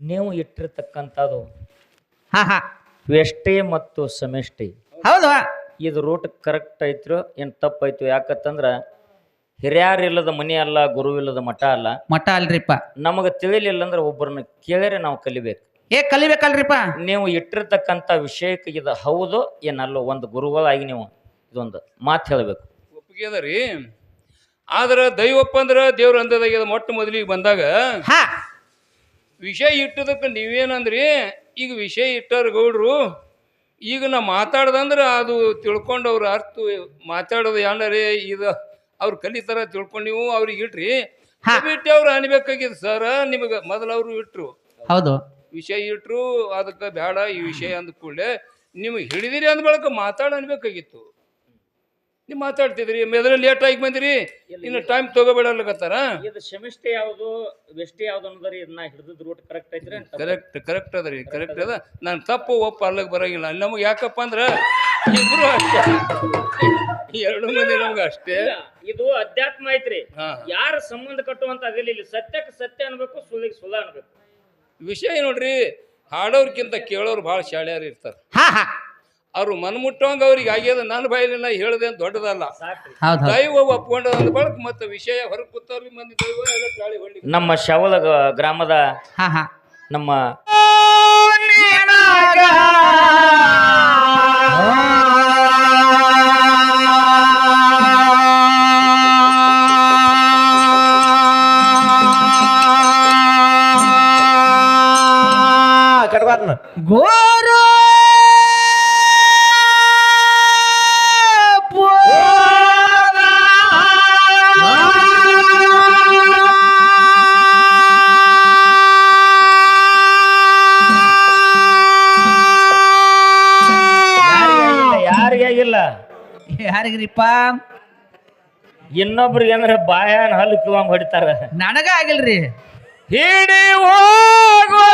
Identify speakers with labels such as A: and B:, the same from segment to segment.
A: ನೀವು ಇಟ್ಟಿರ್ತಕ್ಕಂಥದ್ದು
B: ಹಾ ಹಾ.
A: ವ್ಯಷ್ಟಿ ಮತ್ತು ಸಮಿಷ್ಟಿ.
B: ಹೌದು.
A: ಇದು ರೂಟ್ ಕರೆಕ್ಟ್ ಐತ್ರೋ ಏನು ತಪ್ಪಾಯ್ತು ಯಾಕತ್ತಂದ್ರೆ ಯಾಕತ್ತಂದ್ರ ಹಿರಿಯರಿಲ್ಲದ ಮನೆ ಅಲ್ಲ ಗುರುವಿಲ್ಲದ ಮಠ ಅಲ್ಲ.
B: ಮಠ ಅಲ್ರಿಪ್ಪ.
A: ನಮಗೆ ತಿಳಿಲಿಲ್ಲ ಅಂದ್ರೆ ಒಬ್ಬರನ್ನ ಕೇಳಿದ್ರೆ ನಾವು ಕಲಿಬೇಕು.
B: ಏ ಕಲಿಬೇಕಲ್ರಿಪ್ಪ.
A: ನೀವು ಇಟ್ಟಿರ್ತಕ್ಕಂಥ ವಿಷಯಕ್ಕೆ ಇದು ಹೌದು ಏನಲ್ಲೋ ಒಂದು ಗುರುಗಳಾಗಿ ನೀವು ಇದೊಂದು ಮಾತು ಹೇಳಬೇಕು.
C: ಒಪ್ಪಿಗೆ ಅದ ರೀ. ಆದ್ರೆ ದೈವಪ್ಪ ಅಂದ್ರೆ ದೇವ್ರ ಅಂದದಾಗ ಮೊಟ್ಟ ಮೊದಲಿಗೆ ಬಂದಾಗ
B: ಹಾ.
C: ವಿಷಯ ಇಟ್ಟದಕ್ಕೆ ನೀವೇನಂದ್ರಿ? ಈಗ ವಿಷಯ ಇಟ್ಟಾರ ಗೌಡ್ರು ಈಗ ನಾ ಮಾತಾಡ್ದಂದ್ರೆ ಅದು ತಿಳ್ಕೊಂಡು ಅವ್ರ ಅರ್ಥ ಮಾತಾಡೋದು ಏನರೇ ಇದು ಅವ್ರು ಕಲಿತಾರ ತಿಳ್ಕೊಂಡು ನೀವು ಅವ್ರಿಗೆ ಇಟ್ರಿ. ಬಿಟ್ಟು ಅವ್ರು ಅನ್ಬೇಕಾಗಿದ್ದು ಸರ್ ನಿಮಗೆ ಮೊದಲು ಅವರು ಇಟ್ರು.
B: ಹೌದು.
C: ವಿಷಯ ಇಟ್ರು ಅದಕ್ಕೆ ಬೇಡ ಈ ವಿಷಯ ಅಂದ ಕೂಡಲೇ ನಿಮಗೆ ಹಿಡಿದಿರಿ ಅಂದ ಬಳಿಕ ಮಾತಾಡ ಅನ್ಬೇಕಾಗಿತ್ತು. ನೀವು ಮಾತಾಡ್ತಿದ್ರಿ ಮೆದ್ರೆ ಲೇಟ್ ಆಗಿ ಬಂದಿರಿ. ಇನ್ನು ಟೈಮ್ ತಗೋಬೇಡಲ್ಲಕತ್ತಾರ?
A: ಇದು ಸೆಮಿಸ್ಟೆ ಯಾವುದು ವೆಸ್ಟಿ ಯಾವ್ದು ಅನ್ನೋದ್ರಿ ಇದನ್ನ ಹಿಡಿದ ರೂಟ್ ಕರೆಕ್ಟ್ ಐತ್ರಿ
C: ಕರೆಕ್ಟ್ ಕರೆಕ್ಟ್ ಅದ ರೀ ಕರೆಕ್ಟ್ ಅದ. ನಾನು ತಪ್ಪು ಒಪ್ಪು ಅಲ್ಲಕ್ಕೆ ಬರಂಗಿಲ್ಲ. ನಮಗೆ ಯಾಕಪ್ಪ ಅಂದ್ರೆ ಇಬ್ರು ಅಷ್ಟೇ. ಎರಡು ಮಂದಿ ನಮ್ಗೆ ಅಷ್ಟೇ.
A: ಇದು ಅಧ್ಯಾತ್ಮ ಐತ್ರಿ.
C: ಹಾ.
A: ಯಾರ ಸಂಬಂಧ ಕಟ್ಟುವಂತ ಅದಿಲ್ಲ ಇಲ್ಲಿ ಸತ್ಯಕ್ಕೆ ಸತ್ಯ ಅನ್ಬೇಕು ಸುಳ್ಳಿಗೆ ಸುಳ್ಳ ಅನ್ಬೇಕು.
C: ವಿಷಯ ನೋಡ್ರಿ ಹಾಡೋರ್ಕಿಂತ ಕೇಳೋರು ಭಾಳ ಶಾಳ್ಯಾರು ಇರ್ತಾರೆ.
B: ಹಾ ಹಾ.
C: ಅವ್ರು ಮನ್ಮುಟ್ಟವಂಗ ಅವ್ರಿಗೆ ಆಗ್ಯದ ನನ್ನ ಬಾಯಲ್ಲಿ ನಾ ಹೇಳ್ದೆ ಅಂತ ದೊಡ್ಡದಲ್ಲ. ದೈವ ಒಪ್ಕೊಂಡ ಬಳಕ ಮತ್ತೆ ವಿಷಯ ಹೊರಗೆ ಕೂತವ್ರಿ ಮಂದಿ ದೈವ ಎಲ್ಲ ಟಾಳಿ ಹೊಳ್ಳಿ
A: ನಮ್ಮ ಶವಲ ಗ್ರಾಮದ ನಮ್ಮ
D: ಕಟ್ಬಾರ್ನ.
B: ಗೋರು
A: ಇನ್ನೊಬ್ರಿಗೆ ಅಂದ್ರೆ ಬಾಯಾನ ಹಲ್ಲು ಕಿವಂಗ್ ಹೊಡಿತಾರ.
B: ನನಗ ಆಗಿಲ್ರಿ
A: ಹಿಡಿ ಹೋಗು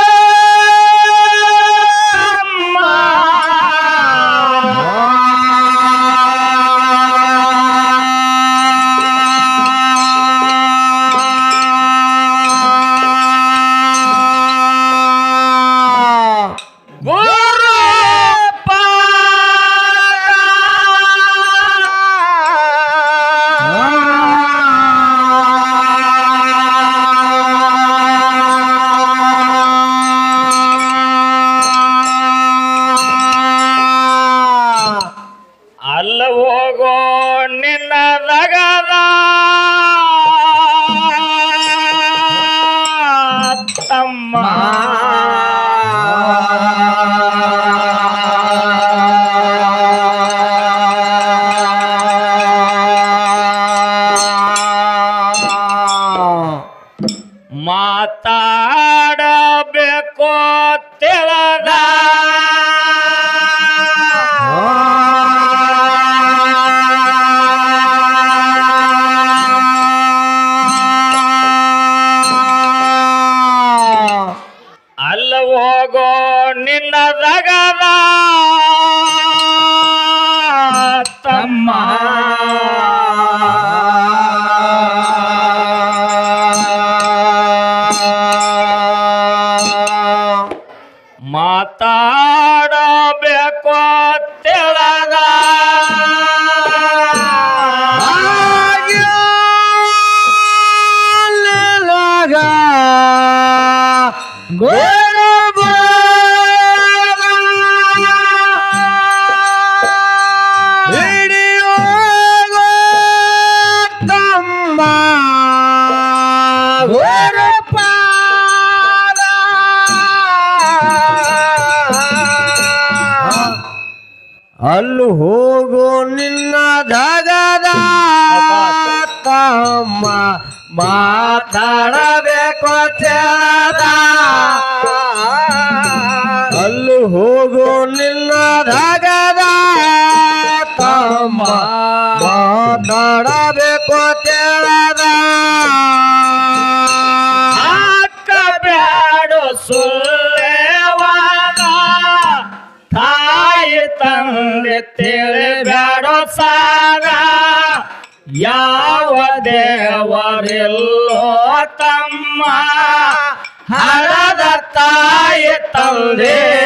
A: ಮಾತಾಡಬೇಕು ತಮ್ಮ ಹಳದ
B: ತಾಯಿ ತಂದೆ.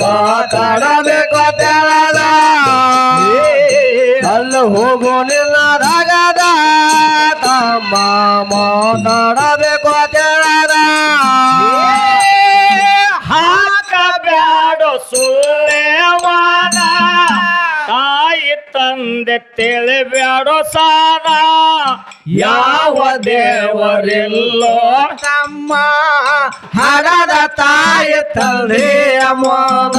B: ಮಾತಾಡಬೇಕು ತೆಳದ ಅಲ್ಲಿ ಹೋಗೋನಿಲ್ಲದಾಗದ ತಮ್ಮ ಮಾತಾಡಬೇಕು ತೆಳದ ಹಾಕಬ್ಯಾಡ ಸುಳ್ಳೆವಾದ ತಾಯಿ ತಂದೆ ತಿಳಿಬ್ಯಾಡೋ ಸಾದ. ಯಾವ ದೇವರಿಲ್ಲೋ ತಮ್ಮ ಹಡದ ತಾಯಿ ತಂದೆ ಮೋದ.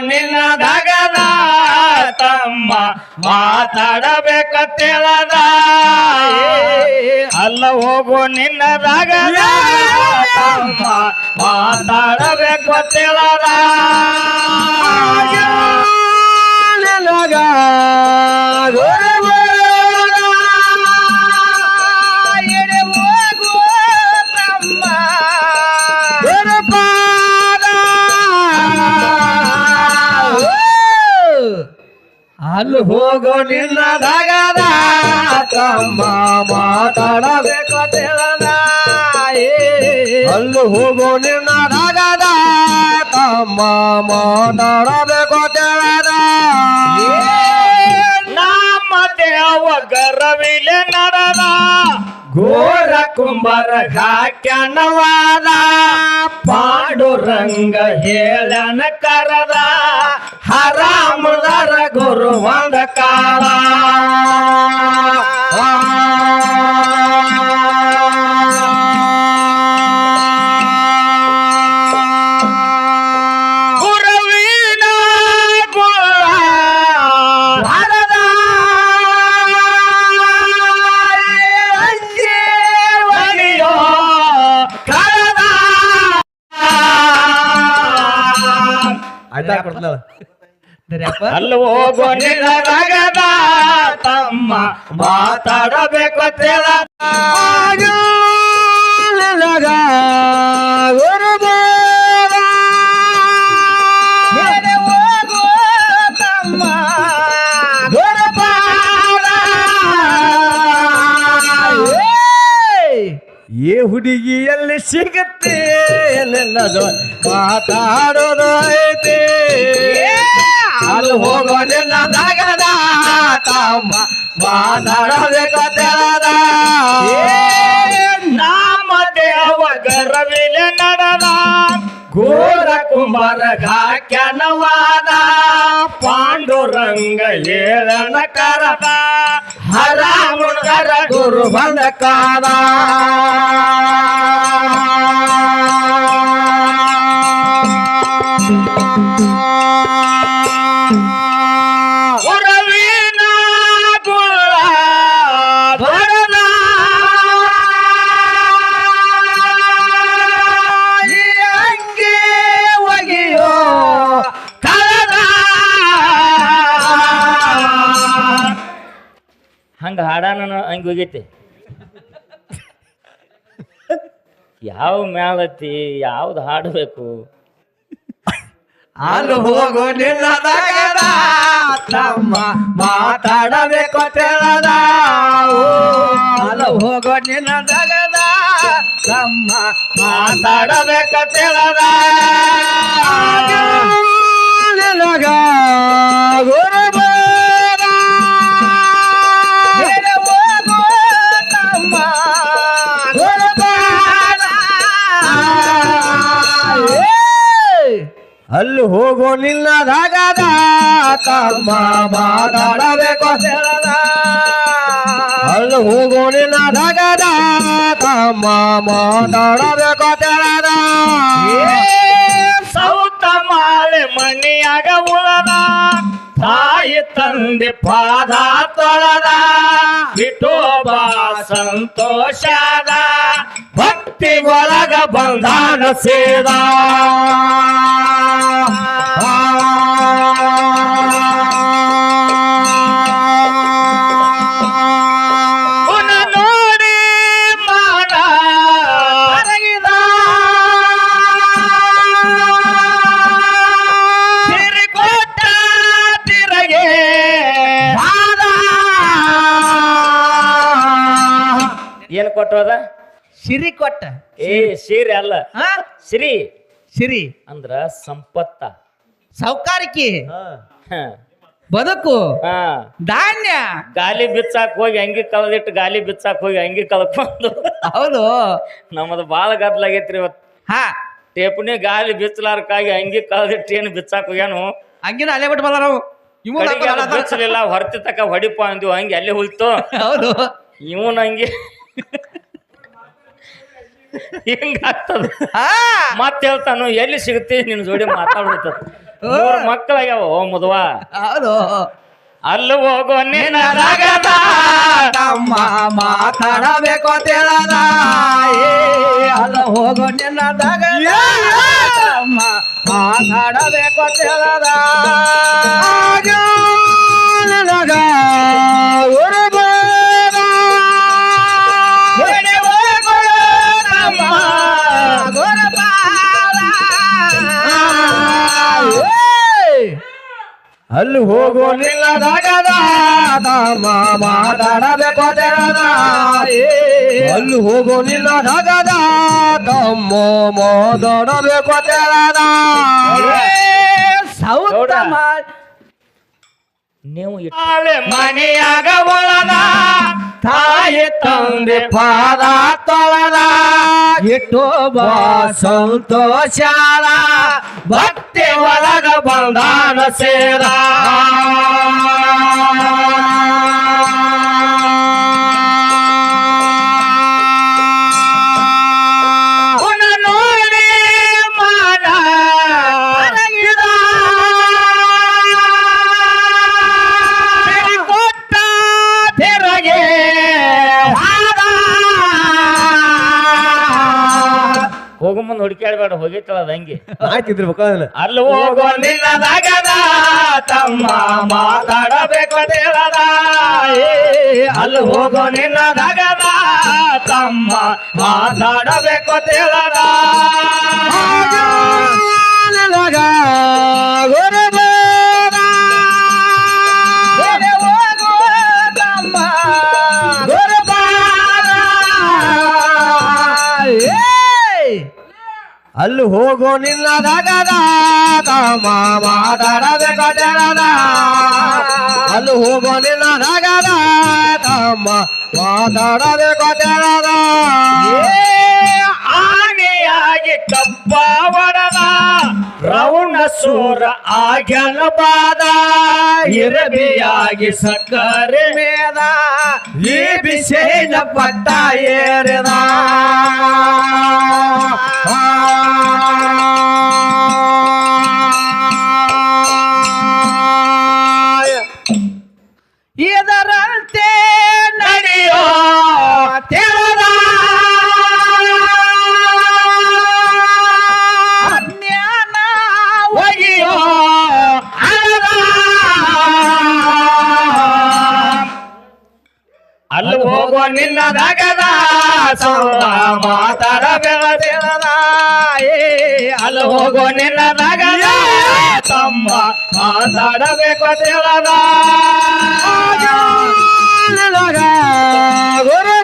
B: ನಿನ್ನ ದಗದ ತಮ್ಮ ಮಾತಾಡಬೇಕ ತಿಳದ ಅಲ್ಲ ಹೋಗು ನಿನ್ನ ದಗದ ತಮ್ಮ ಮಾತಾಡಬೇಕು ತಿಳದ ನಿನಗ ಅಲ್ಲಿ ಹೋಗೋ ನಿನ್ನ ದಗದ ತಮ್ಮ ಮಾತಾಡಬೇಕು ತಿಳದ ಅಲ್ಲಿ ಹೋಗೋ ನಿನ್ನ ದಗದ ತಮ್ಮ ಮಾತಾಡಬೇಕು ತಿಳದ ನಮ್ಮ ದೇವ ಗರವಿಲೆ ನಡೆದ. ಘೋರ ಕುಂಬರ ಹಾಕ್ಯನವಾದ ಪಾಂಡುರಂಗ ಹೇಳನ ಕರದ. ಗುರು ಒಂದ ಕಾಲ ಹೋಗೋ ನಿಲ್ಲದಾಗದ ತಮ್ಮ ಮಾತಾಡಬೇಕು ತಿಳ ಏ ಹುಡುಗಿಯಲ್ಲಿ ಸಿಗುತ್ತೆ ಮಾತಾಡೋದು ಐತಿ ಅಲ್ಲಿ ಹೋಗೋದಿಲ್ಲ ತಗದ ತಮ್ಮ ಮಾತಾಡಬೇಕು ತೆಳದ ನಮ್ಮ ದೇವ ಗರವಿಲೆ ನಡದ. ಘೋರ ಕುಮಾರ ಘಾಕ್ಯನವಾದ. ಪಾಂಡುರಂಗ ಏಳನ ಕರದ. ಹರ ಮುಣಗರ ಗುರು ಬಂದ ಕಾದ ಗುರವಿನ
A: ಹಂಗೆ ಹೋಗೈತಿ ಯಾವ ಮ್ಯಾಲತಿ ಯಾವ್ದು ಹಾಡಬೇಕು
B: ಅಲ್ಲಿ ಹೋಗು ನಿನ್ನ ದಗದ ತಮ್ಮ ಮಾತಾಡಬೇಕು ತೆರದ ಅಲ್ಲಿ ಹೋಗು ತಗದ ತಮ್ಮ ಮಾತಾಡಬೇಕು ತೆರದ ನಿನಗ ಅಲ್ಲಿ ಹೋಗೋ ನಿನ್ನ ರಾಗದ ತಮ್ಮ ಮಾತಾಡಬೇಕು ಅಲ್ಲಿ ಹೋಗೋ ನಿನ್ನ ರಾಗದ ತಮ್ಮ ಮಾತಾಡಬೇಕು ತೆರದ
D: ಸೌತ ಮಾಲೆ ಮಣಿಯಾಗ ಉಳದ. ತಾಯಿ ತಂದೆ ಪಾದ ತೊಳದ ವಿಠೋಬ ಸಂತೋಷದ ಭಕ್ತಿ ಒಳಗ ಬಂಧಾನ ಸೇದ.
A: ಏನು ಕೊಟ್ಟದ
B: ಸಿರಿ ಕೊಟ್ಟ.
A: ಏ ಸಿರಿ. ಅಲ್ಲ.
B: ಹಾ?
A: ಸಿರಿ.
B: ಸಿರಿ.
A: ಅಂದ್ರ ಸಂಪತ್ತ.
B: ಸೌಕಾರಿಕೆ
A: ಹ.
B: ಬದುಕು.
A: ಹಾ.
B: ಧಾನ್ಯ.
A: ಗಾಲಿ ಬಿಚ್ಚಾಕ್ ಹೋಗಿ ಅಂಗಿ ಕಳೆದಿಟ್ಟು ಗಾಲಿ ಬಿಚ್ಚಾಕ್ ಹೋಗಿ ಅಂಗಿ ಕಳ್ಕೊಂಡು.
B: ಹೌದು.
A: ನಮ್ಮದು ಭಾಳ ಗದ್ಲಾಗೈತ್ರಿ ಇವತ್ತು
B: ಹಾ.
A: ಟೇಪುನಿ ಗಾಲಿ ಬಿಚ್ಚಲಾರ್ಕಾಗಿ ಅಂಗಿ ಕಳೆದಿಟ್ಟು ಏನು ಬಿಚ್ಚಾಕ್ ಹೋಗ್ಯಾನು?
B: ಹಂಗಿನ ಅಲ್ಲೇ ಬಿಟ್ಟು ಬಲ್ಲ ನಾವು ಇವು
A: ಕಡೆಗೆ ಅದು ಬಿಚ್ಚಲಿಲ್ಲ ಹೊರತಿ ತಕ ಹೊಡಿಪ ಅಂದಿವು ಹಂಗೆ ಅಲ್ಲೇ ಹೋಯ್ತು
B: ಹೌದು.
A: ಇವನ್ ಹಂಗೆ ಹಿಂಗಾಗ್ತದ? ಮತ್ತೆ ಹೇಳ್ತಾನು ಎಲ್ಲಿ ಸಿಗುತ್ತೆ ನಿನ್ನ ಜೋಡಿ ಮಾತಾಡ್ಬಿಡ್ತದ? ಮೂರ್ ಮಕ್ಕಳಾಗ್ಯಾವ ಓ ಮದುವಾ.
B: ಹೌದು.
A: ಅಲ್ಲಿ ಹೋಗೋ ನಿನ್ನ
B: ತಮ್ಮ ಮಾತಾಡಬೇಕು ಅಂತೇಳದ ಏ ಅಲ್ಲ ಹೋಗೋ ನಿನ್ನ ತಮ್ಮ ಮಾತಾಡಬೇಕು ಅಂತೇಳದ ನಿನಗ ಅಲ್ಲಿ ಹೋಗೋ ನಿಲ್ಲದಾಗದ ಮಾತಾಡಬೇಕು ಅಲ್ಲಿ ಹೋಗೋ ನಿಲ್ಲದಾಗದ ತಮ್ಮ ಮಾತಾಡಬೇಕು. ಮಾ-
A: ನೀವು
D: ಮನೆಯಾಗ ಒಳದ ತಾಯಿ ತಂದೆ ಪಾದ ತೊಳದ.
B: ಇಟ್ಟು ಬಾ
D: ಸಂತೋಷದ ಭಕ್ತಿ ಒಳಗ ಬಂದಾನ ಸೇರ.
A: ಮುಂದೆ ಹುಡುಕ್ಯಾಡ್ಬೇಡ ಹೋಗಿತ್ತಲ್ಲ ಅದಂಗೆ
B: ಆಯ್ತಿದ್ರಬೇಕು ಅದನ್ನ
A: ಅಲ್ಲಿ
D: ಹೋಗೋ ನಿಲ್ಲದಾಗದ ತಮ್ಮ ಮಾತಾಡಬೇಕು ದೇವದ ಅಲ್ಲಿ ಹೋಗೋ ನಿನ್ನದಾಗದ ತಮ್ಮ ಮಾತಾಡಬೇಕು ದೇವದ
B: ನಿನಗ ಅಲ್ಲಿ ಹೋಗೋ ನಿಲ್ಲದಾಗದ ತಮ್ಮ ಮಾತಾಡಬೇಕು ತೆಳದ ಅಲ್ಲಿ ಹೋಗೋ ನಿಲ್ಲದಾಗದ ತಮ್ಮ ಮಾತಾಡಬೇಕು ತೆಳದ
D: ಆನೆಯಾಗಿ ಕಪ್ಪ ಹೊಡೆದ ರೌಣ ಸೂರ ಆಗ್ಯನ ಬಾದ ಇರಬಿಯಾಗಿ ಸಕ್ಕರೆ ಮೇದ ಈ ಬಿಸೇನ ಪಟ್ಟ ಏರಿದ. ತಮ್ಮ ಮಾತಾಡ ಏ ಅಲ್ಲಿ ಹೋಗೋ ನಿನ್ನ ತಮ್ಮ ಮಾತಾಡಬೇಕು ತಿಳದ ಗುರುದೇವ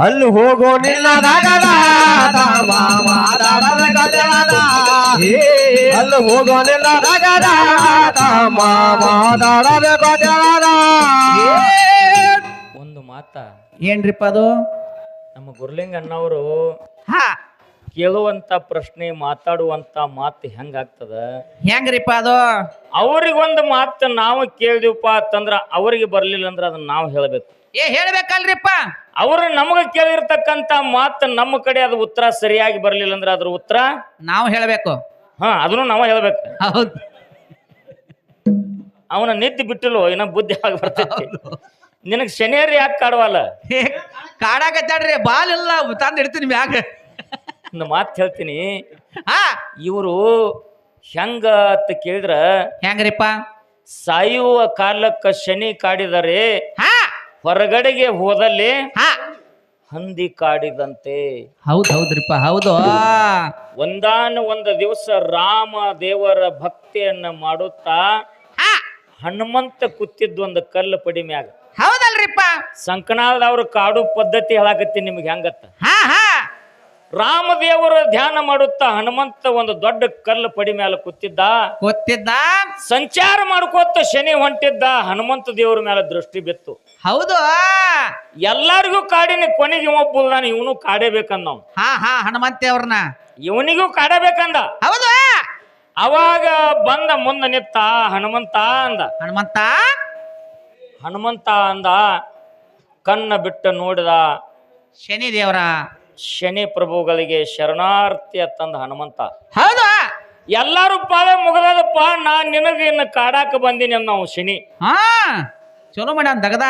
B: ಅಲ್ಲಿ ಹೋಗೋ ನಿನ್ನ ಅಲ್ಲಿ ಹೋಗೋ ನಿನ್ನ
A: ಒಂದು ಮಾತ.
D: ಏನ್ರಿಪ್ಪ ಅದು?
A: ನಮ್ಮ ಗುರ್ಲಿಂಗ್ ಅಣ್ಣವರು
D: ಹಾ.
A: ಕೇಳುವಂತ ಪ್ರಶ್ನೆ ಮಾತಾಡುವಂತ ಮಾತು ಹೆಂಗಾಗ್ತದ
D: ಹೆಂಗ್ರಿಪ್ಪ ಅದು?
A: ಅವ್ರಿಗೊಂದು ಮಾತು ನಾವು ಕೇಳಿದಿವಪ್ಪ ಅಂತಂದ್ರ ಅವರಿಗೆ ಬರ್ಲಿಲ್ಲ ಅಂದ್ರೆ ಅದನ್ನ ನಾವು ಹೇಳಬೇಕು.
D: ಏ ಹೇಳ್ಬೇಕಲ್ರಿಪ್ಪ.
A: ಅವ್ರು ನಮಗ ಕೇಳಿರ್ತಕ್ಕಂತ ಮಾತು ನಮ್ಮ ಕಡೆ ಅದು ಉತ್ತರ ಸರಿಯಾಗಿ ಬರಲಿಲ್ಲ ಅಂದ್ರೆ ಅದ್ರ ಉತ್ತರ?
D: ನಾವು ಹೇಳಬೇಕು.
A: ಹಾ ಅದನ್ನು ನಾವು ಹೇಳ್ಬೇಕು.
D: ಹೌದು.
A: ಅವನ ನಿದ್ದೆ ಬಿಟ್ಟಿಲ್ಲ ಇನ್ನ ಬುದ್ಧಿ ಆಗಿ ಬರ್ತೈತಿ. ನಿನಗ್ ಶನಿಯರ್ ಯಾಕೆ ಕಾಡವಲ್ಲ?
D: ಕಾಡಾಕತ್ತಾಡ್ರಿ ಬಾಲ್ ಇಲ್ಲ ತಂದು ಇಡ್ತೀನಿ ಮ್ಯಾಗ.
A: ಒಂದು ಮಾತು ಹೇಳ್ತೀನಿ.
D: ಹಾ.
A: ಇವರು ಹೆಂಗ ಅಂತ ಕೇಳಿದ್ರ
D: ಹೆಂಗ್ರಿಪ್ಪ?
A: ಸಾಯುವ ಕಾಲಕ್ಕ ಶನಿ ಕಾಡಿದರೆ
D: ಹಾ?
A: ಹೊರಗಡೆಗೆ ಹೋದಲ್ಲಿ
D: ಹಾ.
A: ಹಂದಿ ಕಾಡಿದಂತೆ.
D: ಹೌದ್ ಹೌದ್ರಿಪ್ಪ ಹೌದು.
A: ಒಂದಾನ ಒಂದು ದಿವಸ ರಾಮ ದೇವರ ಭಕ್ತಿಯನ್ನ ಮಾಡುತ್ತಾ
D: ಹಾ.
A: ಹನುಮಂತ ಕೂತಿದ್ದು ಒಂದು ಕಲ್ಲು ಪಡಿ ಮ್ಯಾಗ.
D: ಹೌದಲ್ರಿಪ್ಪ.
A: ಸಂಕನಾದವ್ರ ಕಾಡು ಪದ್ಧತಿ ಹೇಳಾಕತ್ತಿ ನಿಮ್ಗೆ ಹೆಂಗತ್ತ.
D: ಹಾ ಹಾ.
A: ರಾಮದೇವರ ಧ್ಯಾನ ಮಾಡುತ್ತಾ ಹನುಮಂತ ಒಂದು ದೊಡ್ಡ ಕಲ್ಲು ಪಡಿ ಮೇಲೆ ಕೂತಿದ್ದ.
D: ಗೊತ್ತಿದ್ದ
A: ಸಂಚಾರ ಮಾಡ್ಕೋತ ಶನಿ ಹೊಂಟಿದ್ದ ಹನುಮಂತ ದೇವರ ಮೇಲೆ ದೃಷ್ಟಿ ಬಿತ್ತು.
D: ಹೌದು.
A: ಎಲ್ಲರಿಗೂ ಕಾಡಿನ ಕೊನೆಗೆ ಒಬ್ಬ ನಾನು ಇವನು ಕಾಡೇಬೇಕಂದ ನಾವು
D: ಹಾ ಹಾ ಹನುಮಂತಿ ಅವ್ರನ್ನ
A: ಇವನಿಗೂ ಕಾಡಬೇಕಂದ.
D: ಹೌದು.
A: ಅವಾಗ ಬಂದ ಮುಂದ ನಿತ್ತ ಹನುಮಂತ ಅಂದ.
D: ಹನುಮಂತ?
A: ಹನುಮಂತ ಅಂದ ಕಣ್ಣ ಬಿಟ್ಟು ನೋಡಿದ
D: ಶನಿ ದೇವ್ರ.
A: ಶನಿ ಪ್ರಭುಗಳಿಗೆ ಶರಣಾರ್ಥಿ ತಂದ ಹನುಮಂತ.
D: ಹೌದಾ?
A: ಎಲ್ಲಾರು ಪಾಳೆ ಮುಗದದಪ್ಪ ನಾ ನಿನಗೆ ಇನ್ನು ಕಾಡಾಕ ಬಂದಿನಿ ಅಂದ ನಾವು ಶನಿ.
D: ಹಾ ಚಲೋ ಮಾಡ್ಯಾನ ದಗದ.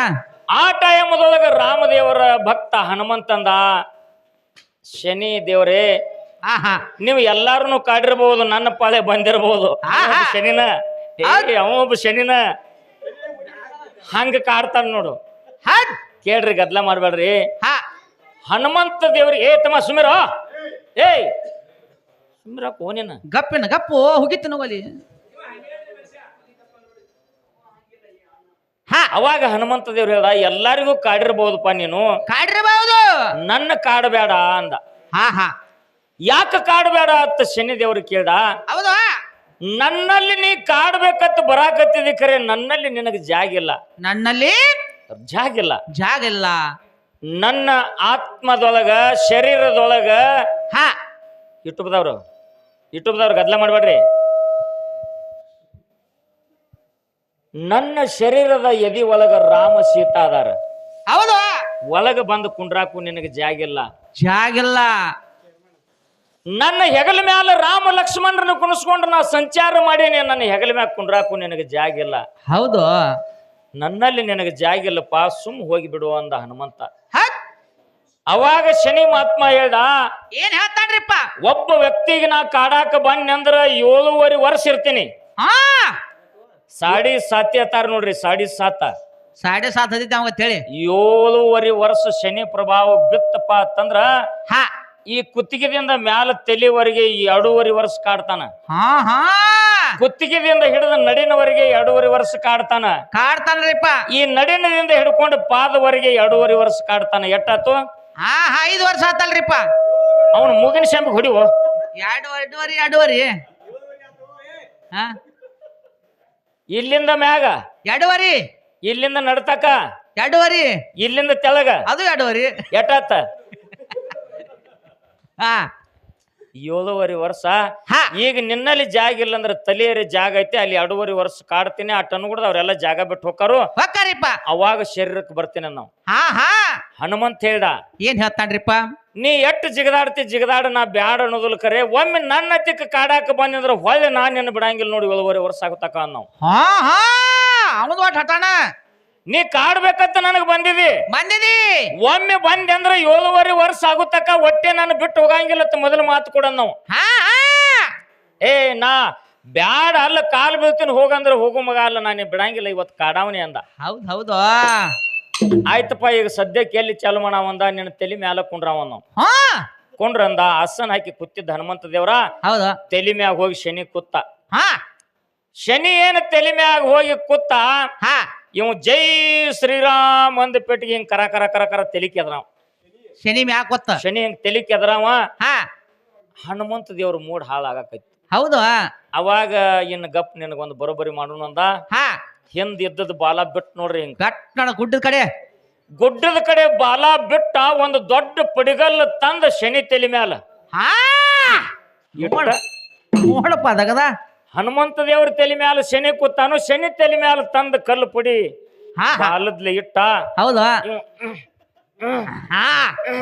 A: ಆ ಟೈಮದೊಳಗ ರಾಮದೇವರ ಭಕ್ತ ಹನುಮಂತಂದ ಶನಿ ದೇವರೇ
D: ಹಾ ಹಾ
A: ನೀವು ಎಲ್ಲಾರನು ಕಾಡಿರ್ಬಹುದು ನನ್ನ ಪಾಳೆ ಬಂದಿರಬಹುದು
D: ಆಹಾ.
A: ಶನಿನ. ಏ, ಅವ ಒಬ್ಬ ಶನಿನ. ಹಂಗ ಕಾಡ್ತಾನ ನೋಡು.
D: ಹದ್.
A: ಕೇಳ್ರಿ ಗದ್ಲ ಮಾಡ್ಬೇಡ್ರಿ.
D: ಹಾ.
A: ಹನುಮಂತ ದೇವ್ರಿಗೆ ಏ ತಮ್ಮ ಸುಮಿರ ಏಯ್ ಸುಮಿರ ಕೋನೇನ
D: ಗಪ್ಪಿನ ಗಪ್ಪು ಹುಗಿತ್ತು ನೋವಲ್ಲಿ. ಹಾ.
A: ಅವಾಗ ಹನುಮಂತ ದೇವ್ರು ಹೇಳ್ದ ಎಲ್ಲಾರಿಗೂ ಕಾಡಿರ್ಬಹುದಪ್ಪ ನೀನು.
D: ಕಾಡಿರಬಹುದು.
A: ನನ್ನ ಕಾಡಬೇಡ ಅಂದ.
D: ಹಾ ಹಾ.
A: ಯಾಕ ಕಾಡಬೇಡ ಅಂತ ಶನಿ ದೇವ್ರು ಕೇಳ್ದ?
D: ಹೌದು?
A: ನನ್ನಲ್ಲಿ ನೀ ಕಾಡ್ಬೇಕಂತ ಬರಾಕತ್ತಿದಿ ಖರೆ ನನ್ನಲ್ಲಿ ನಿನಗೆ ಜಾಗಿಲ್ಲ.
D: ನನ್ನಲ್ಲಿ
A: ಜಾಗಿಲ್ಲ.
D: ಜಾಗ ಇಲ್ಲ
A: ನನ್ನ ಆತ್ಮದೊಳಗ ಶರೀರದೊಳಗ
D: ಹಾ.
A: ಯೂಟ್ಯೂಬ್ದವ್ರು ಯೂಟ್ಯೂಬ್ದವ್ರು ಗದ್ಲ ಮಾಡಬೇಡ್ರಿ. ನನ್ನ ಶರೀರದ ಎದಿ ಒಳಗ ರಾಮ ಸೀತಾ ಅದಾರ.
D: ಹೌದು.
A: ಒಳಗ ಬಂದು ಕುಂಡ್ರಾಕು ನಿನಗೆ ಜಾಗಿಲ್ಲ.
D: ಜಾಗಿಲ್ಲ.
A: ನನ್ನ ಹೆಗಲ ಮ್ಯಾಲ ರಾಮ ಲಕ್ಷ್ಮಣರನ್ನು ಕುಣಿಸ್ಕೊಂಡು ನಾ ಸಂಚಾರ ಮಾಡೀನಿ ನನ್ನ ಹೆಗಲ ಮ್ಯಾಲ ಕುಂಡ್ರಾಕು ನಿನಗೆ ಜಾಗಿಲ್ಲ.
D: ಹೌದು.
A: ನನ್ನಲ್ಲಿ ನಿನಗೆ ಜಾಗಿಲ್ಲಪ್ಪ ಸುಮ್ ಹೋಗಿ ಬಿಡು ಅಂದ ಹನುಮಂತ. ಅವಾಗ ಶನಿ ಮಹಾತ್ಮ ಹೇಳ್ದ
D: ಏನ್ ಹೇಳ್ತಾನ್ರಿಪ್ಪ?
A: ಒಬ್ಬ ವ್ಯಕ್ತಿಗೆ ನಾ ಕಾಡಾಕ ಬನ್ನಿ ಅಂದ್ರ ಏಳುವರೆ ವರ್ಷ ಇರ್ತೀನಿ.
D: ಹಾ.
A: ಸಾಡಿ ಸಾತಿ ಅತ್ತಾರ ನೋಡ್ರಿ ಸಾಡಿ ಸಾತ.
D: ಸಾಡೆ ಸಾತ್ ಹದಿತಿ ಅವಾಗ ಹೇಳಿ
A: ಏಳುವರೆ ವರ್ಷ ಶನಿ ಪ್ರಭಾವ ಬಿತ್ತಪ್ಪ ಅಂತಂದ್ರ
D: ಹಾ.
A: ಈ ಕುತ್ತಿಗೆದಿಂದ ಮ್ಯಾಲ ತಲೆವರೆಗೆ ಈ ಎರಡೂವರೆ ವರ್ಷ ಕಾಡ್ತಾನ.
D: ಹಾ ಹಾ.
A: ಕುತ್ತಿಗೆದಿಂದ ಹಿಡಿದ ನಡಿನವರೆಗೆ ಎರಡೂವರೆ ವರ್ಷ ಕಾಡ್ತಾನ.
D: ಕಾಡ್ತಾನ್ರಿಪ್ಪ.
A: ಈ ನಡಿನದಿಂದ ಹಿಡ್ಕೊಂಡು ಪಾದವರೆಗೆ ಎರಡೂವರೆ ವರ್ಷ ಕಾಡ್ತಾನ. ಎಟ್ಟಾತು
D: ಹಾ ಹಾ ಐದು ವರ್ಷ ಆತಲ್ರಿಪ್ಪ.
A: ಅವನು ಮುಗಿನ ಶಂಬ ಹೊಡಿವು
D: ಎರಡು ಎರಡುವರಿ ಎರಡುವರಿ. ಹಾ?
A: ಇಲ್ಲಿಂದ ಮ್ಯಾಗ?
D: ಎರಡುವರಿ.
A: ಇಲ್ಲಿಂದ ನಡ್ತಕ
D: ಎರಡುವರಿ.
A: ಇಲ್ಲಿಂದ ತೆಳಗ?
D: ಅದು ಎರಡುವರಿ.
A: ಎಟ್ಟ
D: ಹಾ.
A: ಏಳುವರೆ ವರ್ಷ. ಈಗ ನಿನ್ನಲ್ಲಿ ಜಾಗ ಇಲ್ಲ ಅಂದ್ರೆ ತಲೆಯರಿ ಜಾಗ ಐತಿ ಅಲ್ಲಿ ಎರಡೂವರೆ ವರ್ಷ ಕಾಡ್ತೀನಿ ಆ ಟನ್ಗುಡ್ದ ಅವ್ರೆಲ್ಲ ಜಾಗ ಬಿಟ್ಟು ಹೋಗಾರು
D: ಹೊಕ್ಕಾರಿಪ್ಪ.
A: ಅವಾಗ ಶರೀರಕ್ಕೆ ಬರ್ತೀನಿ ನಾವು.
D: ಹಾ ಹಾ.
A: ಹನುಮಂತ ಹೇಳ್ದ
D: ಏನ್ ಹೇಳ್ತಾನ್ರಿಪ್ಪ?
A: ನೀ ಎಷ್ಟು ಜಿಗದಾಡ್ತಿ ಜಿಗದಾಡ ನಾ ಬ್ಯಾಡ ಅನ್ನೋದಿಲ್ಲ ಕರೆ. ಒಮ್ಮೆ ನನ್ನ ತಿಕ್ಕ ಕಾಡಾಕ ಬಂದ್ರೆ ಹೊಳ್ಳಿ ನಾನು ನಿನ್ನ ಬಿಡಂಗಿಲ್ಲ ನೋಡಿ ಏಳುವರೆ ವರ್ಷ ಆಗತಕ್ಕ ನಾವು.
D: ಹಾ ಹಾ. ಅವನು ಒಟ್ಟು ಹಟಾಣ
A: ನೀ ಕಾಡ್ಬೇಕಂತ ನನಗೆ ಬಂದಿದಿ.
D: ಬಂದಿದಿ.
A: ಒಮ್ಮೆ ಬಂದೆ ಅಂದ್ರೆ ಏಳುವರೆ ವರ್ಷ ಆಗುತ್ತಕ್ಕ ಹೊಟ್ಟೆ ನಾನು ಬಿಟ್ಟು ಹೋಗಂಗಿಲ್ಲ ಅಂತ ಮೊದಲು ಮಾತು ಕೊಡ ನಾವು.
D: ಹಾ ಹಾ.
A: ಏ ನಾ ಬ್ಯಾಡ ಅಲ್ಲ ಕಾಲ್ ಬೀಳ್ತೀನಿ ಹೋಗಂದ್ರೆ ಹೋಗು ಮಗ ಅಲ್ಲ ನಾನು ಬಿಡಂಗಿಲ್ಲ ಇವತ್ತು ಕಾಡಾವಣಿ ಅಂದ.
D: ಹೌದು ಹೌದು.
A: ಆಯ್ತಪ್ಪ ಈಗ ಸದ್ಯಕ್ಕೆ ಎಲ್ಲಿ ಚಾಲು ಮಾಡಾವಂದ ನಿನ್ನ ತಲೆ ಮ್ಯಾಲ ಕುಂಡ್ರವ ನಾವು
D: ಹಾ.
A: ಕುಂಡ್ರಂದ ಹಸನ್ ಹಾಕಿ ಕುತ್ತಿದ್ದ ಹನುಮಂತ ದೇವ್ರ
D: ಹೌದು.
A: ತಲೆ ಮ್ಯಾಗ ಹೋಗಿ ಶನಿ ಕುತ್ತ.
D: ಹಾ.
A: ಶನಿ ಏನು ತಲೆ ಮ್ಯಾಗ ಹೋಗಿ ಕುತ್ತ
D: ಹಾ.
A: ಇವ್ ಜೈ ಶ್ರೀರಾಮ್ ಅಂದ ಪೆಟ್ಟಿಗೆ ಹಿಂಗ್ ಕರ ಕರ ಕರ ಕರ ತೆಲಿಕೆದ್ರಾವ್
D: ಶನಿ ಮ್ಯಾಕ್ ಗೊತ್ತ?
A: ಶನಿ ಹಿಂಗ್ ತೆಲಿಕೆದ್ರಾವ
D: ಹಾ.
A: ಹನುಮಂತ ದೇವ್ರ ಮೂಡ್ ಹಾಳಾಗಕೈತಿ
D: ಹೌದು.
A: ಅವಾಗ ಇನ್ನು ಗಪ್ ನಿನಗೊಂದು ಬರೋಬ್ಬರಿ ಮಾಡೋಣ ಅಂದ.
D: ಹಾ.
A: ಹಿಂದ್ ಇದ್ದದ ಬಾಲ ಬಿಟ್ಟು ನೋಡ್ರಿ ಹಿಂಗ.
D: ಗಟ್ ನೋಡ ಗುಡ್ಡದ ಕಡೆ.
A: ಗುಡ್ಡದ ಕಡೆ ಬಾಲ ಬಿಟ್ಟ ಒಂದು ದೊಡ್ಡ ಪಡಿಗಲ್ಲ ತಂದ ಶನಿ ತಲೆ ಮ್ಯಾಲ.
D: ಹಾ.
A: ಇಟ್ಟ
D: ನೋಡಪ್ಪ ಅದಗದ.
A: ಹನುಮಂತ ದೇವ್ರ ತಲೆ ಮ್ಯಾಲ ಶನಿ ಕೂತಾನು ಶನಿ ತಲೆ ಮ್ಯಾಲ ತಂದ ಕಲ್ಲು ಪುಡಿ
D: ಹಾ ಹಾ.
A: ಬಾಲದ್ಲೆ ಇಟ್ಟ.
D: ಹೌದು. ಹಾ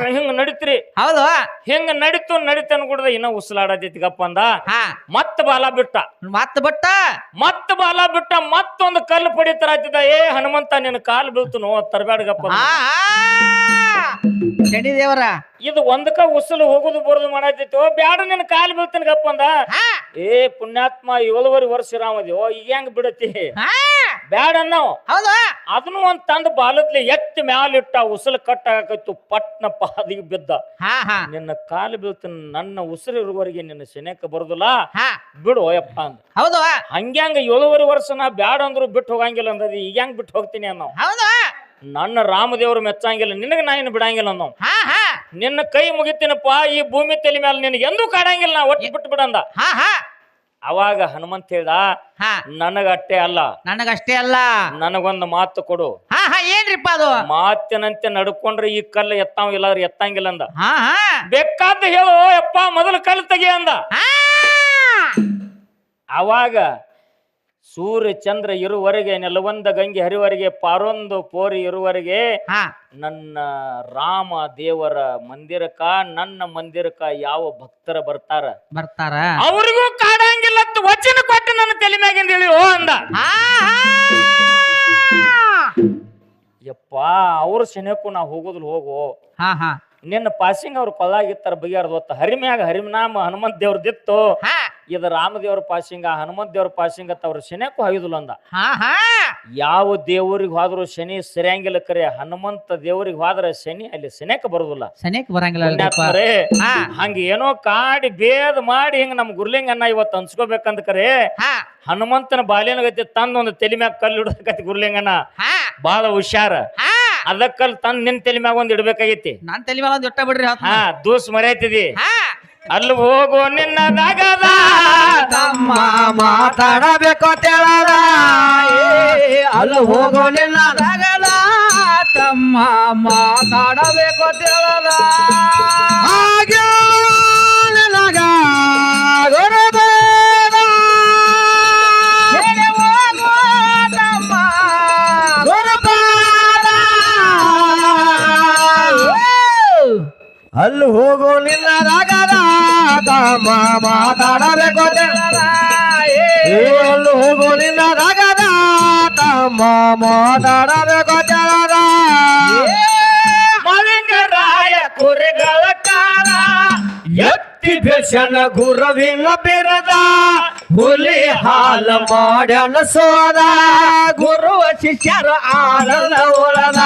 A: ಹಿಂಗ್ ನಡಿತ್ರಿ?
D: ಹೌದು.
A: ಹಿಂಗ ನಡಿತು ನಡೀತ ಗುಡ್ದ ಇನ್ನ ಉಸಲಾಡತೈತಿ ಗಪ್ಪ ಅಂದ.
D: ಹಾ.
A: ಮತ್ತ ಬಾಲ ಬಿಟ್ಟ.
D: ಮತ್ತ ಬಟ್ಟ?
A: ಮತ್ತ ಬಾಲ ಬಿಟ್ಟ ಮತ್ತೊಂದು ಕಲ್ಲು ಪಡಿತರ ಆತಿದ ಏ ಹನುಮಂತ ನಿನ್ನ ಕಾಲು ಬೀಳ್ತು ತರಬೇಡ ಗಪ್ಪ
D: ಶನಿ ದೇವರ.
A: ಇದು ಒಂದಕ್ಕ ಉಸಲು ಹೋಗುದು ಬರೋದು ಮಾಡತಿತ್ತು ಬ್ಯಾಡ ನಿನ್ನ ಕಾಲು ಬೀಳ್ತೀನಿ ಗಪ್ಪ ಅಂದ ಏ ಪುಣ್ಯಾತ್ಮ ಏಳುವರೆ ವರ್ಷ ಇರಾಮದ್ಯೋ ಈಗ ಹೆಂಗ್ ಬಿಡತಿ? ಬ್ಯಾಡ ನಾವು
D: ಹೌದು.
A: ಅದನ್ನು ಒಂದ್ ತಂದ ಬಾಲದ್ಲಿ ಎತ್ತಿ ಮ್ಯಾಲಿಟ್ಟ ಉಸಲು ಕಟ್ಟಾಕತ್ತು ಪಟ್ನ ಪಾದಿಗೆ ಬಿದ್ದ.
D: ಹಾ ಹಾ.
A: ನಿನ್ನ ಕಾಲು ಬೀಳ್ತೀನಿ ನನ್ನ ಉಸಿರಿರುವವರೆಗೆ ನಿನ್ನ ಶನೇಕ ಬರುದಿಲ್ಲ.
D: ಹಾ.
A: ಬಿಡು ಯಪ್ಪ ಅಂದ.
D: ಹೌದು.
A: ಹಂಗ್ಯಾಂಗ ಏಳುವರೆ ವರ್ಷ ನಾ ಬ್ಯಾಡ ಅಂದ್ರು ಬಿಟ್ಟು ಹೋಗಂಗಿಲ್ಲ ಅಂದದಿ ಈಗ ಹೆಂಗ್ ಬಿಟ್ಟು ಹೋಗ್ತೀನಿ ಅನ್ನೋ.
D: ಹೌದು.
A: ನನ್ನ ರಾಮದೇವ್ರು ಮೆಚ್ಚಂಗಿಲ್ಲ ನಿನಗ ನಾ ಏನು ಬಿಡಂಗಿಲ್ಲ ಅನ್ನೋ.
D: ಹಾ ಹಾ.
A: ನಿನ್ನ ಕೈ ಮುಗಿತೀನಪ್ಪ ಈ ಭೂಮಿ ತಲೆ ಮೇಲೆ ನಿನಗೆ ಎಂದೂ ಕಾಡಂಗಿಲ್ಲ ನಾ ಒಟ್ಟು ಬಿಟ್ಟು ಬಿಡಂದ.
D: ಹಾ ಹಾ.
A: ಅವಾಗ ಹನುಮಂತ ಹೇಳ್ದ
D: ಹಾ.
A: ನನಗೆ ಅಟ್ಟೆ ಅಲ್ಲ.
D: ನನಗಷ್ಟೇ ಅಲ್ಲ.
A: ನನಗೊಂದು ಮಾತು ಕೊಡು.
D: ಹಾ ಹಾ ಏನ್ರಿಪ್ಪ ಅದು?
A: ಮಾತಿನಂತೆ ನಡ್ಕೊಂಡ್ರೆ ಈ ಕಲ್ಲು ಎತ್ತಾವ ಇಲ್ಲಾದ್ರೆ ಎತ್ತಂಗಿಲ್ಲ ಅಂದ.
D: ಹಾ ಹಾ.
A: ಬೇಕಾದ ಹೇಳು ಯಪ್ಪ ಮೊದಲು ಕಲ್ಲು ತೆಗಿ ಅಂದ.
D: ಹಾ.
A: ಅವಾಗ ಸೂರ್ಯ ಚಂದ್ರ ಇರುವರೆಗೆ ನೆಲವಂದ ಗಂಗೆ ಹರಿವರೆಗೆ ಪಾರೊಂದು ಪೋರಿ ಇರುವರೆಗೆ
D: ಹಾ.
A: ನನ್ನ ರಾಮ ದೇವರ ಮಂದಿರಕ್ಕ ನನ್ನ ಮಂದಿರಕ್ಕ ಯಾವ ಭಕ್ತರ ಬರ್ತಾರ?
D: ಬರ್ತಾರ.
A: ಅವ್ರಿಗೂ ಕಾಡಂಗಿಲ್ಲ ಅಂತ ವಚನ ಕೊಟ್ಟು ನನ್ನ ತಲೆ ಮ್ಯಾಗಿಂದ ಹೇಳಿ ಓ ಅಂದ. ಯಪ್ಪ ಅವ್ರ ಶನಿಯಕ್ಕೂ ನಾ ಹೋಗೋದ್ಲು ಹೋಗು.
D: ಹಾ ಹಾ.
A: ನಿನ್ನ ಪಾಸಿಂಗ್ ಅವ್ರ ಕೊಲ್ಲಾಗಿತ್ತಾರ ಬಗೆಯಾರ್ದು ಹೊತ್ತ ಹರಿಮ್ಯಾಗ ಹರಿಮನಾಮ ಹನುಮಂತ ದೇವ್ರದಿತ್ತು.
D: ಹಾ.
A: ಇದು ರಾಮದೇವ್ರ ಪಾಸಿಂಗ ಹನುಮಂತ ದೇವ್ರ ಪಾಸಿಂಗ ತವ್ರ ಅವ್ರ ಶನಿಯಕ್ಕೂ ಹಾಯುದಿಲ್ಲ ಅಂದ.
D: ಹಾ ಹಾ.
A: ಯಾವ ದೇವರಿಗೆ ಹೋದ್ರು ಶನಿ ಸರಿಯಂಗಿಲ್ಲ ಕರೆ ಹನುಮಂತ ದೇವರಿಗೆ ಹೋದ್ರೆ ಶನಿ ಅಲ್ಲಿ ಶನಿಯಕ್ಕೆ ಬರುದಿಲ್ಲ.
D: ಸನಿಕ್ ಬರಂಗಿಲ್ಲ ಅಲ್ರಿಪ್ಪ
A: ಪುಣ್ಯಾತ್ಮರೇ,
D: ಹಾ.
A: ಹಂಗ ಏನೋ ಕಾಡಿ ಬೇದ್ ಮಾಡಿ ಹಿಂಗ ನಮ್ ಗುರ್ಲಿಂಗ್ ಅನ್ನ ಇವತ್ತು ಅನ್ಸ್ಕೋಬೇಕಂತ ಕರೆ
D: ಹಾ.
A: ಹನುಮಂತನ ಬಾಲ್ಯನ ಗತಿ ತಂದ ಒಂದು ತಲೆ ಮ್ಯಾಗ ಕಲ್ಲು ಇಡಕತಿ ಗುರ್ಲಿಂಗನ
D: ಹಾ.
A: ಬಹಳ ಹುಷಾರ.
D: ಹಾ.
A: ಅದಕ್ಕಲ್ ತಂದ್ ನಿನ್ ತಲೆ ಮ್ಯಾಗ ಒಂದ್ ಇಡ್ಬೇಕಾಗೈತಿ.
D: ನಾನ್ ತಲೆ ಮೇಲೆ ಒಂದ್ ಇಟ್ಟ ಬಿಡ್ರಿ.
A: ಹಾ ದೂಸ್ ಮರ್ಯಾತಿದಿ.
D: ಹಾ.
A: ಅಲ್ಲಿ ಹೋಗೋ ನಿನ್ನ ನಗದ.
B: ತಮ್ಮ ಮಾತಾಡಬೇಕು ತೆಳದ ಅಲ್ಲಿ ಹೋಗೋ ನಿನ್ನ ನಗದ. ತಮ್ಮ ಮಾತಾಡಬೇಕು ತೆಳದ ಹಾಗೆ. ಅಲ್ಲಿ ಹೋಗೋ ನಿನ್ನ ರಾಗದ ತಮ್ಮ ಮಾತಾಡಬೇಕು ಹೋಗೋ ನಿನ್ನ ರಾಗದ ತಮ್ಮ ಮಾತಾಡಬೇಕು ತೆಳದ.
A: ಮಲಿಂಗರಾಯ ಕುರಿಗಳ ಕಾಲ
B: ಎತ್ತಿ ಬೆಸನ ಗುರುವಿನ ಬಿರದ ಹುಲಿ ಹಾಲ ಮಾಡ್ಯನ ಸೋದ ಗುರು ಶಿಷ್ಯರ ಆನಂದ ಉಳದ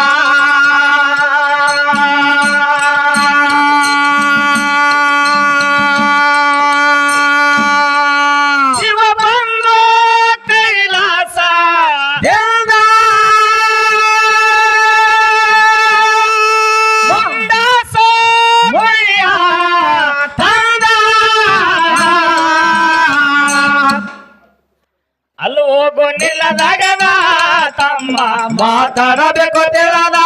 B: ಮಾತಾಡಬೇಕು ತಿಳದ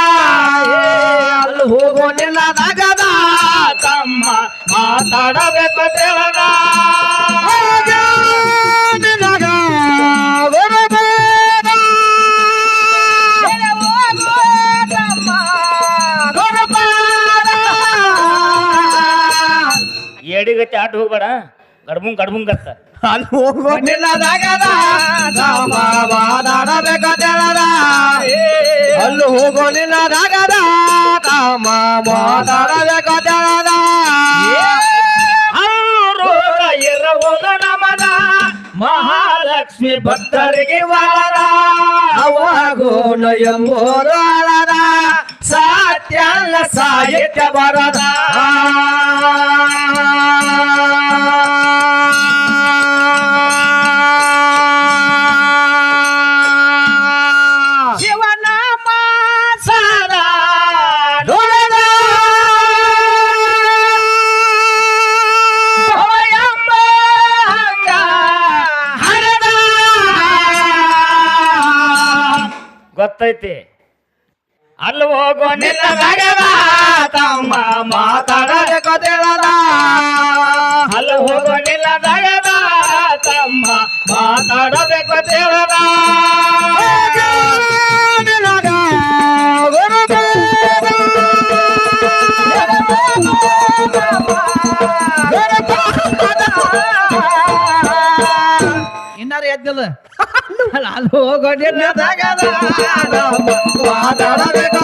B: ಅಲ್ಲಿ ಹೋಗೋ ನಿಲ್ಲದಾಗದ
A: ತಮ್ಮ
B: ಮಾತಾಡಬೇಕು ತಿಳದ ನಿನಗ ಗುರುಬೇಡ. ಹೋಗು ತಮ್ಮ ಗುರುಬೇಡ.
A: ಎಡಿಗತಿ ಆಟ ಹೋಗ್ಬೇಡ
E: ಗಡ್ಬುಂಗ್ ಗಡ್ಬುಂಗ್ ಅಂತ
B: ಅಲ್ಲಿ ಹೋಗೋ ಅಲ್ಲಿ ಹೋಗೋ
A: ಅವ್ರೂರ ಇರುವುದು ನಮದ ಮಹಾಲಕ್ಷ್ಮಿ ಭಕ್ತರಿಗೆ ವಾರ
B: ಅವಾಗೋಣ ಅಳದ.
A: ಸಾತ್ಯಲ್ಲ ಸಾಹಿತ್ಯ ಬರದ.
E: ಗೊತ್ತೈತಿ
A: ಅಲ್ಲಿ ಹೋಗೋ ನಿಲ್ಲದಾಗದ ತಮ್ಮ ಮಾತಾಡಬೇಕು ತಿಳಿದ ಅಲ್ಲಿ ಹೋಗೋ ನಿಲ್ಲದಾಗದ ತಮ್ಮ ಮಾತಾಡಬೇಕು ತಿಳಿದ
B: ಇನ್ನಾರು ಎದ್ದಿಲ್ಲ ಅಲ್ಲ ಅಲ್ಲಿ ಹೋಗೋ ನಿಲ್ಲದಾಗದ ಮಾತಾಡಬೇಕು